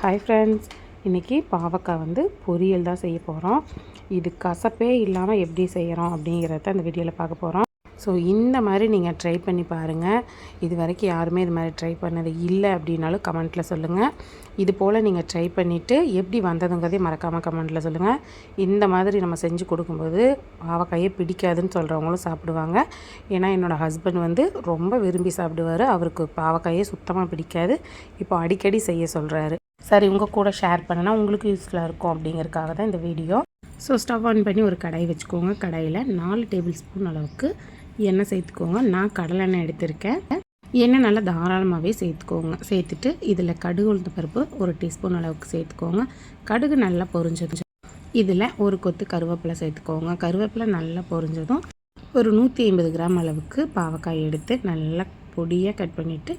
Hi friends இன்றைக்கி பாவக்காய் வந்து பொரியல் தான் செய்ய போகிறோம் இது கசப்பே இல்லாமல் எப்படி செய்கிறோம் அப்படிங்கிறத அந்த வீடியோவில் பார்க்க போகிறோம் ஸோ இந்த மாதிரி நீங்கள் ட்ரை பண்ணி பாருங்கள் இது வரைக்கும் யாருமே இது மாதிரி ட்ரை பண்ணது இல்லை அப்படின்னாலும் கமெண்ட்டில் சொல்லுங்கள் இது போல் நீங்கள் ட்ரை பண்ணிவிட்டு எப்படி வந்ததுங்கிறதே மறக்காமல் கமெண்ட்டில் சொல்லுங்கள் இந்த மாதிரி நம்ம செஞ்சு கொடுக்கும்போது பாவக்காயே பிடிக்காதுன்னு சொல்கிறவங்களும் சாப்பிடுவாங்க. ஏன்னா என்னோடய ஹஸ்பண்ட் வந்து ரொம்ப விரும்பி சாப்பிடுவார். அவருக்கு பாவக்காயே சுத்தமாக பிடிக்காது. இப்போ அடிக்கடி செய்ய சொல்கிறாரு சரி உங்கள் கூட ஷேர் பண்ணனா உங்களுக்கு யூஸ்ஃபுல்லாக இருக்கும் அப்படிங்கிறதுக்காக தான் இந்த வீடியோ ஸோ ஸ்டவ் ஆன் பண்ணி ஒரு கடாய் வச்சுக்கோங்க. கடாயில் நாலு டேபிள் ஸ்பூன் அளவுக்கு எண்ணெய் சேர்த்துக்கோங்க. நான் கடலெண்ணெய் எடுத்திருக்கேன். எண்ணெய் நல்லா தாராளமாகவே சேர்த்துக்கோங்க. சேர்த்துட்டு இதில் கடுகு உளுந்த பருப்பு ஒரு டீஸ்பூன் அளவுக்கு சேர்த்துக்கோங்க. கடுகு நல்லா பொரிஞ்சது இதில் ஒரு கொத்து கருவேப்பிலை சேர்த்துக்கோங்க. கருவேப்பிலை நல்லா பொரிஞ்சதும் ஒரு நூற்றி ஐம்பது கிராம் அளவுக்கு பாவக்காய் எடுத்து நல்லா பொடியாக கட் பண்ணிவிட்டு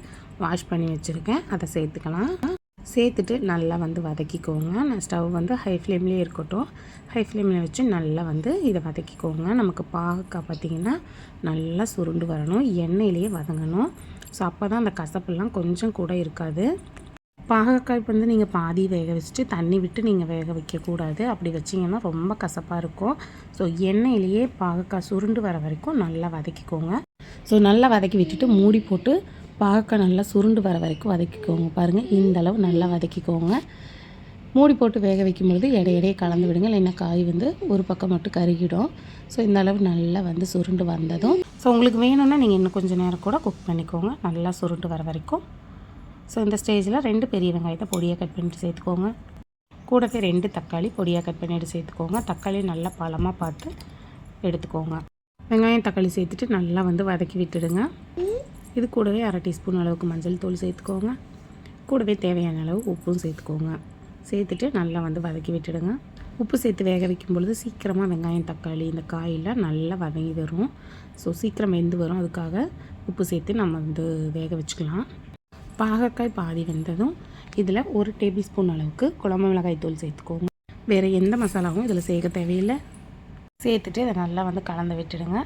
வாஷ் பண்ணி வச்சுருக்கேன். அதை சேர்த்துக்கலாம். சேர்த்துட்டு நல்லா வந்து வதக்கிக்கோங்க. நான் ஸ்டவ் வந்து ஹை ஃப்ளேம்லேயே இருக்கட்டும். ஹை ஃப்ளேமில் வச்சு நல்லா வந்து இதை வதக்கிக்கோங்க. நமக்கு பாகக்காய் பார்த்திங்கன்னா நல்லா சுருண்டு வரணும். எண்ணெயிலேயே வதங்கணும். ஸோ அப்போ தான் அந்த கசப்பெல்லாம் கொஞ்சம் கூட இருக்காது. பாகக்காய் வந்து நீங்கள் பாதி வேக வச்சுட்டு தண்ணி விட்டு நீங்கள் வேக வைக்கக்கூடாது. அப்படி வச்சிங்கன்னா ரொம்ப கசப்பாக இருக்கும். ஸோ எண்ணெயிலேயே பாகக்காய் சுருண்டு வர வரைக்கும் நல்லா வதக்கிக்கோங்க. ஸோ நல்லா வதக்கி விட்டுட்டு மூடி போட்டு பார்க்க நல்லா சுருண்டு வர வரைக்கும் வதக்கிக்கோங்க. பாருங்கள் இந்த அளவு நல்லா வதக்கிக்கோங்க. மூடி போட்டு வேக வைக்கும்பொழுது இடையிடையே கலந்து விடுங்க. இல்லைன்னா காய் வந்து ஒரு பக்கம் மட்டும் கருகிடும். ஸோ இந்த அளவு நல்லா வந்து சுருண்டு வந்ததும். ஸோ உங்களுக்கு வேணும்னா நீங்கள் இன்னும் கொஞ்சம் நேரம் கூட குக் பண்ணிக்கோங்க. நல்லா சுருண்டு வர வரைக்கும். ஸோ இந்த ஸ்டேஜில் ரெண்டு பெரிய வெங்காயத்தை பொடியாக கட் பண்ணிட்டு சேர்த்துக்கோங்க. கூடவே ரெண்டு தக்காளி பொடியாக கட் பண்ணிட்டு சேர்த்துக்கோங்க. தக்காளி நல்லா பழமாக பார்த்து எடுத்துக்கோங்க. வெங்காயம் தக்காளி சேர்த்துட்டு நல்லா வந்து வதக்கி விட்டுடுங்க. இது கூடவே அரை டீஸ்பூன் அளவுக்கு மஞ்சள் தூள் சேர்த்துக்கோங்க. கூடவே தேவையான அளவு உப்பும் சேர்த்துக்கோங்க. சேர்த்துட்டு நல்லா வந்து வதக்கி விட்டுடுங்க. உப்பு சேர்த்து வேக வைக்கும் பொழுது சீக்கிரமாக வெங்காயம் தக்காளி இந்த காயெல்லாம் நல்லா வதங்கி வரும். ஸோ சீக்கிரம் வெந்து வரும். அதுக்காக உப்பு சேர்த்து நம்ம வந்து வேக வச்சுக்கலாம். பாகக்காய் பாதி வெந்ததும் இதில் ஒரு டேபிள் ஸ்பூன் அளவுக்கு குழம்பு மிளகாய் தூள் சேர்த்துக்கோங்க. வேறு எந்த மசாலாவும் இதில் சேர்க்க தேவையில்லை. சேர்த்துட்டு இதை நல்லா வந்து கலந்து விட்டுடுங்க.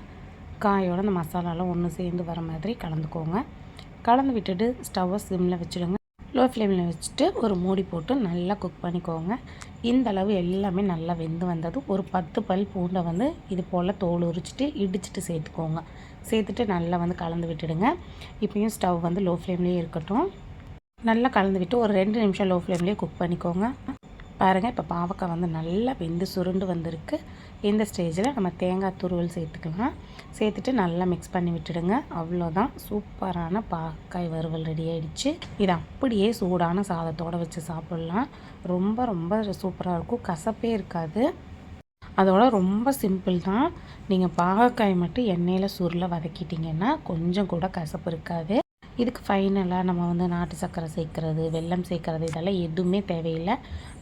காயோட அந்த மசாலாலாம் ஒன்று சேர்ந்து வர மாதிரி கலந்துக்கோங்க. கலந்து விட்டுட்டு ஸ்டவ்வை சிம்மில் வச்சுடுங்க. லோ ஃப்ளேமில் வச்சுட்டு ஒரு மூடி போட்டு நல்லா குக் பண்ணிக்கோங்க. இந்த அளவு எல்லாமே நல்லா வெந்து வந்தது. ஒரு பத்து பல் பூண்டை வந்து இது போல் தோல் உரிச்சிட்டு இடிச்சிட்டு சேர்த்துக்கோங்க. சேர்த்துட்டு நல்லா வந்து கலந்து விட்டுடுங்க. இப்போயும் ஸ்டவ் வந்து லோ ஃப்ளேம்லேயே இருக்கட்டும். நல்லா கலந்து விட்டு ஒரு ரெண்டு நிமிஷம் லோ ஃப்ளேம்லேயே குக் பண்ணிக்கோங்க. பாருங்கள் இப்போ பாவக்காய் வந்து நல்லா வெந்து சுருண்டு வந்திருக்கு. இந்த ஸ்டேஜில் நம்ம தேங்காய் துருவல் சேர்த்துக்கலாம். சேர்த்துட்டு நல்லா மிக்ஸ் பண்ணி விட்டுடுங்க. அவ்வளோதான். சூப்பரான பாக்காய் வறுவல் ரெடி ஆகிடுச்சு இது அப்படியே சூடான சாதத்தோடு வச்சு சாப்பிட்லாம். ரொம்ப ரொம்ப சூப்பராக இருக்கும். கசப்பே இருக்காது. அதோட ரொம்ப சிம்பிள் தான். நீங்கள் பாகக்காய் மட்டும் எண்ணெயில் சுருளை வதக்கிட்டிங்கன்னா கொஞ்சம் கூட கசப்பு இருக்காது. இதுக்கு ஃபைனலாக நம்ம வந்து நாட்டு சர்க்கரை சேர்க்குறது வெல்லம் சேர்க்குறது இதெல்லாம் எதுவுமே தேவையில்லை.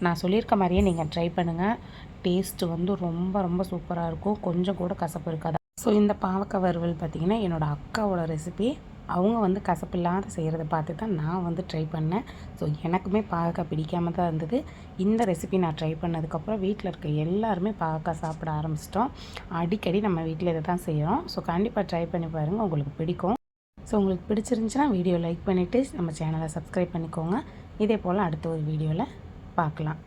நான் சொல்லியிருக்க மாதிரியே நீங்கள் ட்ரை பண்ணுங்கள் டேஸ்ட்டு வந்து ரொம்ப ரொம்ப சூப்பராக இருக்கும். கொஞ்சம் கூட கசப்பு இருக்காது. ஸோ இந்த பாவக்காய் வறுவல் பார்த்திங்கன்னா என்னோடய அக்காவோட ரெசிபி அவங்க வந்து கசப்பில்லாத செய்கிறத பார்த்து தான் நான் வந்து ட்ரை பண்ணேன். ஸோ எனக்குமே பாவக்காய் பிடிக்காம தான் இருந்தது. இந்த ரெசிபி நான் ட்ரை பண்ணதுக்கப்புறம் வீட்டில் இருக்க எல்லாருமே பாவக்காய் சாப்பிட ஆரம்பிச்சிட்டோம். அடிக்கடி நம்ம வீட்டில் இதை தான் செய்கிறோம் ஸோ கண்டிப்பாக ட்ரை பண்ணி பாருங்கள் உங்களுக்கு பிடிக்கும். ஸோ உங்களுக்கு பிடிச்சிருந்துச்சுன்னா வீடியோ லைக் பண்ணிவிட்டு நம்ம சேனலை சப்ஸ்கிரைப் பண்ணிக்கோங்க. இதே போல் அடுத்த ஒரு வீடியோவில் பார்க்கலாம்.